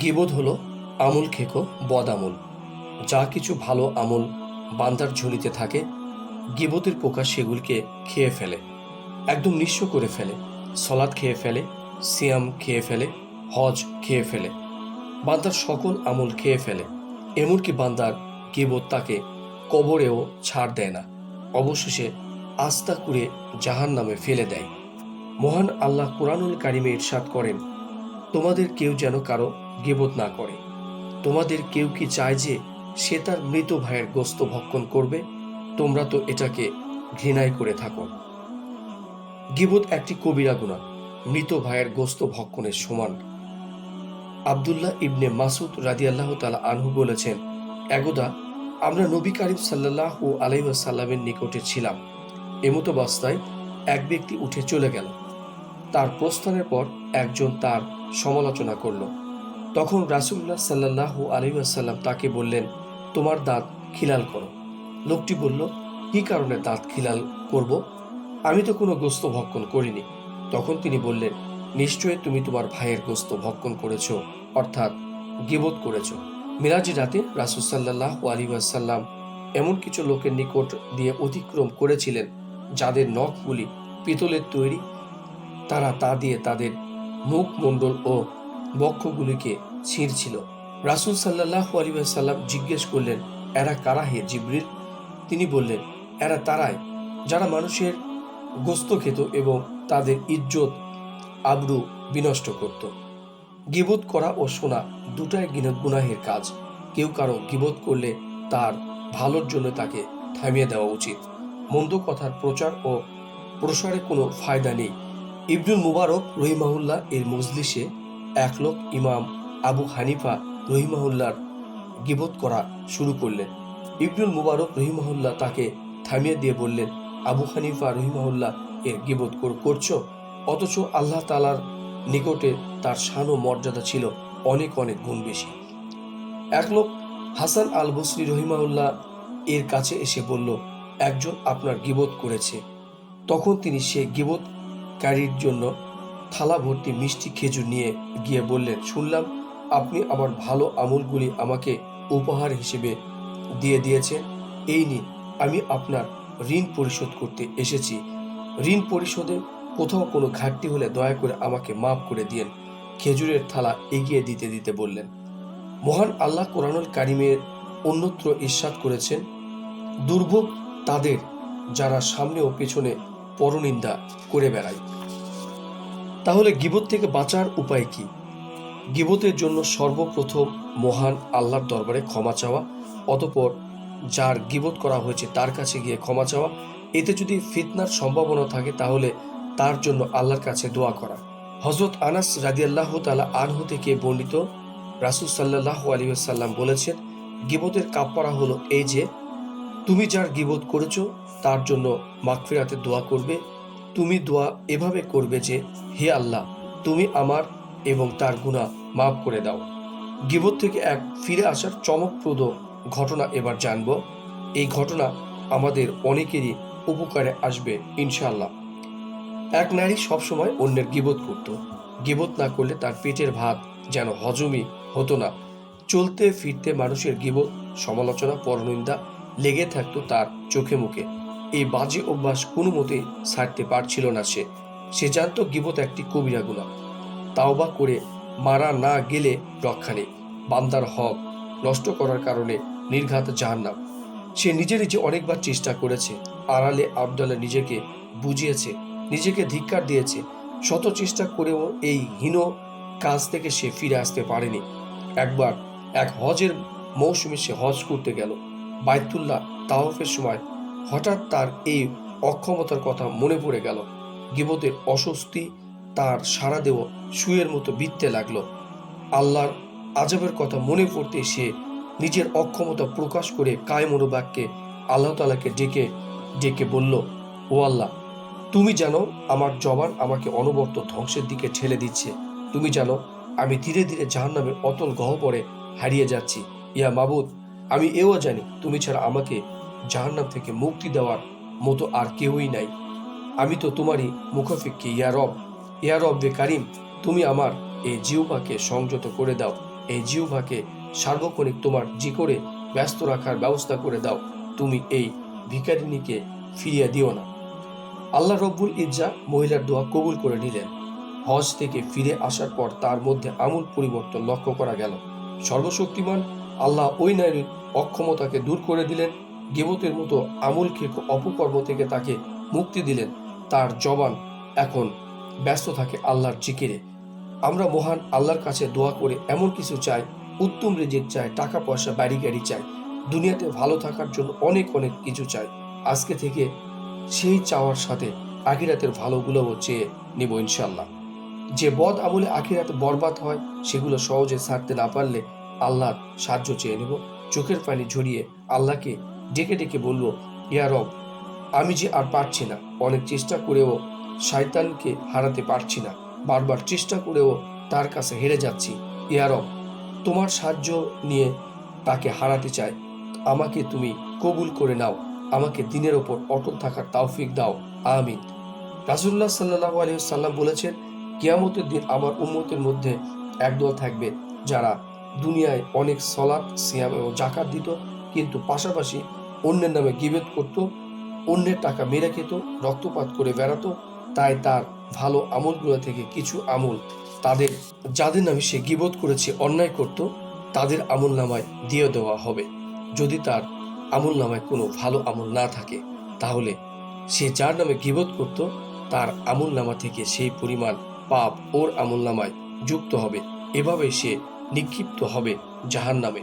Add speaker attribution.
Speaker 1: গিবোধ হলো আমল খেকো, বদ আমল। যা কিছু ভালো আমল বান্দার ঝুলিতে থাকে গিবতের পোকা সেগুলিকে খেয়ে ফেলে, একদম নিঃস্ব করে ফেলে, সলাদ খেয়ে ফেলে, সিয়াম খেয়ে ফেলে, হজ খেয়ে ফেলে, বান্দার সকল আমল খেয়ে ফেলে, এমনকি বান্দার গিবত তাকে কবরেও ছাড় দেয় না, অবশেষে আস্তা করে জাহান নামে ফেলে দেয়। মহান আল্লাহ কোরআনুল কারিমে ইরশাদ করেন, তোমাদের কেউ যেন কারও গেবত না করে। তোমাদের কেউ কি চায় যে সে তার মৃত ভাইয়ের গোস্ত ভক্ষণ করবে? তোমরা তো এটাকে ঘৃণাই করে থাকো। গিবত একটি কবিরা গুণা। মৃত ভাইয়ের গোস্ত ভক্ষণের সমান। আবদুল্লাহ ইবনে মাসুদ রাদিয়াল্লাহ তালা আনহু বলেছেন একদা আমরা নবী কারিম সাল্লাহ ও আলাইসাল্লামের নিকটে ছিলাম। এমতো অবস্থায় এক ব্যক্তি উঠে চলে গেল। তার প্রস্থানের পর একজন তার সমালোচনা করল। তখন রাসুল্লাহ সাল্লাহ আলহিহাসাল্লাম তাকে বললেন, তোমার দাঁত খিলাল করো। লোকটি বলল, কি কারণে দাঁত খিলাল করব? আমি তো কোনো গোস্ত ভক্ষণ করিনি। তখন তিনি বললেন, নিশ্চয়ই তুমি তোমার ভাইয়ের গোস্ত ভক্ষণ করেছ, অর্থাৎ গিবত করেছ। মিরাজি রাতে রাসুসাল্লাহ আলী আসাল্লাম এমন কিছু লোকের নিকট দিয়ে অতিক্রম করেছিলেন, যাদের নখগুলি পিতলের তৈরি। তারা তা দিয়ে তাদের মুখ মণ্ডল ও বক্ষগুলিকে ছিঁড়ছিল। রাসুল সাল্লাহ আলী সাল্লাম জিজ্ঞেস করলেন, এরা কারা হে জিব্রিল? তিনি বললেন, এরা তারাই, যারা মানুষের গোস্ত খেত এবং তাদের ইজ্জত, আবরু বিনষ্ট করত। গিবোধ করা ও শোনা দুটাই গিন- গুনাহের কাজ। কেউ কারও গিবোধ করলে তার ভালোর জন্য তাকে থামিয়ে দেওয়া উচিত। মন্দ কথার প্রচার ও প্রসারে কোনো ফায়দা নেই। ইবনুল মুবারক রহিমাহুল্লাহ এর মজলিসে এক লোক ইমাম আবু হানিফা রহিমাহুল্লার গিবত করা শুরু করলেন। ইবনুল মুবারক রহিমাহুল্লাহ তাকে থামিয়ে দিয়ে বললেন, আবু হানিফা রহিমাহুল্লাহ এর গিবত কর- করছ? অথচ আল্লাহ তালার নিকটে তার শান ও মর্যাদা ছিল অনেক অনেক গুণ বেশি। এক লোক হাসান আল বসরি রহিমাউল্লাহ এর কাছে এসে বলল, একজন আপনার গিবত করেছে। তখন তিনি সে গিবতকারীর জন্য থালা ভর্তি মিষ্টি খেজুর নিয়ে গিয়ে বললেন, শুনলাম আপনি আমার ভালো আমলগুলি আমাকে উপহার হিসেবে দিয়ে দিয়েছেন। এই নিন, আমি আপনার ঋণ পরিশোধ করতে এসেছি। ঋণ পরিশোধে কোথাও কোনো ঘাটতি হলে দয়া করে আমাকে মাফ করে দিয়েন। খেজুরের থালা এগিয়ে দিতে দিতে বললেন, মহান আল্লাহ কোরআনুল কারিমের অন্যত্র ইস্বাদ করেছেন, দুর্ভোগ তাদের যারা সামনে ও পেছনে পরনিন্দা করে বেড়ায়। তাহলে গিবত থেকে বাঁচার উপায় কি? গিবতের জন্য সর্বপ্রথম মহান আল্লাহর দরবারে ক্ষমা চাওয়া, অতপর যার গিবত করা হয়েছে তার কাছে গিয়ে ক্ষমা চাওয়া, এতে যদি ফিতনার সম্ভাবনা থাকে তাহলে তার জন্য আল্লাহর কাছে দোয়া করা। হজরত আনাস রাদিয়াল্লাহ তালা আনহু থেকে বর্ণিত রাসুল সাল্লাহ আলী সাল্লাম বলেছেন, গিবতের কাপড়া হলো এই যে, তুমি যার গিবত করেছ তার জন্য মাগফিরাতে দোয়া করবে তুমি দোয়া এভাবে করবে যে, হে আল্লাহ, তুমি আমার এবং তার গুণা মাফ করে দাও। গিবত থেকে এক ফিরে আসার চমকপ্রদ ঘটনা এবার জানব। এই ঘটনা আমাদের অনেকেরই উপকারে আসবে ইনশাল্লাহ এক নারী সবসময় অন্যের গিবত করত। গিবত না করলে তার পেটের ভাত যেন হজমই হতো না। চলতে ফিরতে মানুষের গিবত, সমালোচনা, পরনিন্দা লেগে থাকতো তার চোখে মুখে। এই বাজে অভ্যাস কোনো মতে ছাড়তে পারছিল না সে। সে জানতো গিবত একটি কবিরা গুণা। তাওবা করে মারা না গেলে রক্ষা নেই। বান্দার হক নষ্ট করার কারণে নির্ঘাত জাহান্নাম। সে নিজে নিজে অনেকবার চেষ্টা করেছে। আড়ালে আবদালে নিজেকে বুঝিয়েছে, নিজেকে ধিক্কার দিয়েছে। শত চেষ্টা করেও এই হীন কাজ থেকে সে ফিরে আসতে পারেনি। একবার এক হজের মৌসুমে সে হজ করতে গেল। বাইতুল্লাহ তাওয়াফের সময় হঠাৎ তার এই অক্ষমতার কথা মনে পড়ে গেল। গিবতের অস্বস্তি তার সারা দেহ শুয়ের মতো বিততে লাগল। আল্লাহর আজবের কথা মনে পড়তে সে নিজের অক্ষমতা প্রকাশ করে কায় মনোবাক্যে আল্লাহ তালাকে ডেকে ডেকে বলল, ও আল্লাহ, তুমি জানো আমার জবান আমাকে অনবর্ত ধ্বংসের দিকে ঠেলে দিচ্ছে। তুমি জানো আমি ধীরে ধীরে জাহান্নামের অতল গহ্বরে হারিয়ে যাচ্ছি। ইয়া মাবুদ, আমি এও জানি তুমি ছাড়া আমাকে জাহান্নাম থেকে মুক্তি দেওয়ার মতো আর কেউই নাই। আমি তো তোমারই মুখফিককে ইয়া রব। ইয়া রব বে কারিম, তুমি আমার এই জিউপাকে সংযত করে দাও। এই জিহ্বাকে সার্বক্ষণিক তোমার জি করে ব্যস্ত রাখার ব্যবস্থা করে দাও। তুমি এই ভিকারিনীকে ফিরিয়ে দিও না। আল্লাহ রব্বুল ইজ্জা মহিলার দোয়া কবুল করে নিলেন। হজ থেকে ফিরে আসার পর তার মধ্যে আমূল পরিবর্তন লক্ষ্য করা গেল। সর্বশক্তিমান আল্লাহ ওই নারীর অক্ষমতাকে দূর করে দিলেন গেবতের মতো আমূল খেক অপকর্ম থেকে তাকে মুক্তি দিলেন। তার জবান এখন ব্যস্ত থাকে আল্লাহর জিকিরে। আমরা মহান আল্লাহর কাছে দোয়া করে এমন কিছু চাই, উত্তম রিজিক চাই টাকা পয়সা বাড়ি গাড়ি চাই। দুনিয়াতে ভালো থাকার জন্য অনেক অনেক কিছু চাই। আজকে থেকে সেই চাওয়ার সাথে আখিরাতের ভালোগুলোও চেয়ে নিব ইনশাল্লাহ যে বদ আমলে আখিরাতে বরবাদ হয়, সেগুলো সহজে ছাড়তে না পারলে আল্লাহর সাহায্য চেয়ে নেব। চোখের পানি ঝরিয়ে আল্লাহকে ডেকে ডেকে বলল, ইয়া রব, আমি যে আর পারছি না, অনেক চেষ্টা করেও শয়তানকে হারাতে পারছি না, বারবার চেষ্টা করেও তার কাছে হেরে যাচ্ছি। ইয়া রব, তোমার সাহায্য নিয়ে তাকে হারাতে চাই। আমাকে তুমি কবুল করে নাও, আমাকে দিনের ওপর অটল থাকার তাওফিক দাও। আমিন। রাসুল্লাহ সাল্লাহ আলহি সাল্লাম বলেছেন, কিয়ামতের দিন আমার উম্মতের মধ্যে একদল থাকবে যারা দুনিয়ায় অনেক সলাৎ সিয়াম এবং জাকাত দিত কিন্তু পাশাপাশি অন্যের নামে গিবেদ করত, অন্যের টাকা মেরে খেত, রক্তপাত করে বেড়াতো, তাই তার ভালো আমলগুলো থেকে কিছু আমল তাদের যাদের নামে সে গিবত করেছে, অন্যায় করত, তাদের আমল নামায় দিয়ে দেওয়া হবে। যদি তার আমল নামায় কোনো ভালো আমল না থাকে, তাহলে সে যার নামে গিবত করত, তার আমল নামা থেকে সেই পরিমাণ পাপ ওর আমল নামায় যুক্ত হবে। এভাবে সে নিক্ষিপ্ত হবে জাহান নামে